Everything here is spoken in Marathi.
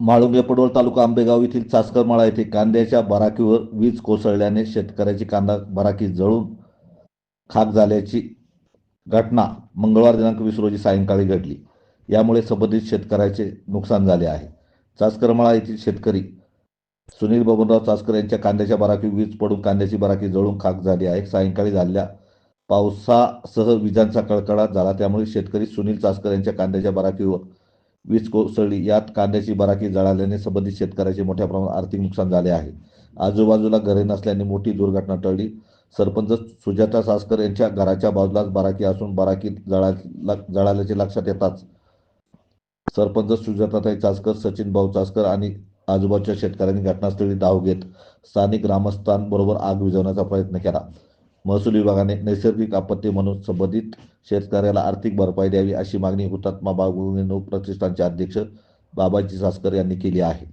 माळुंगे पडवळ तालुका आंबेगाव येथील चासकरमाळा येथे कांद्याच्या बराकीवर वीज कोसळल्याने शेतकऱ्याची कांदा बराकी जळून खाक झाल्याची घटना मंगळवार दिनांक वीस रोजी सायंकाळी घडली. यामुळे संबंधित शेतकऱ्याचे नुकसान झाले आहे. चासकरमाळा येथील शेतकरी सुनील बबनराव चासकर यांच्या कांद्याच्या बराकी वीज पडून कांद्याची बराकी जळून खाक झाली आहे. सायंकाळी झालेल्या पावसासह विजांचा कडकडाट झाला. त्यामुळे शेतकरी सुनील चासकर यांच्या कांद्याच्या बराकीवर वीज कोसळली. यात कांद्याची बराकी जळाल्याने संबंधित शेतकऱ्याचे मोठ्या प्रमाणात आर्थिक नुकसान झाले आहे. आजूबाजूला घरे नसल्याने मोठी दुर्घटना टळली. सरपंच सुजाता सासकर यांच्या घराच्या बाजूलाच बराकी असून बराकी जळा जळाल्याचे लक्षात येताच सरपंच सुजाताताई चासकर सचिन भाऊ चासकर आणि आजूबाजूच्या शेतकऱ्यांनी घटनास्थळी धाव घेत स्थानिक ग्रामस्थांबरोबर आग विझवण्याचा प्रयत्न केला. महसूल विभागाने नैसर्गिक आपत्ती म्हणून संबंधित शेतकऱ्याला आर्थिक भरपाई द्यावी अशी मागणी हुतात्मा बाळगुंगेनू प्रतिष्ठानचे अध्यक्ष बाबाजी सासकर यांनी केली आहे.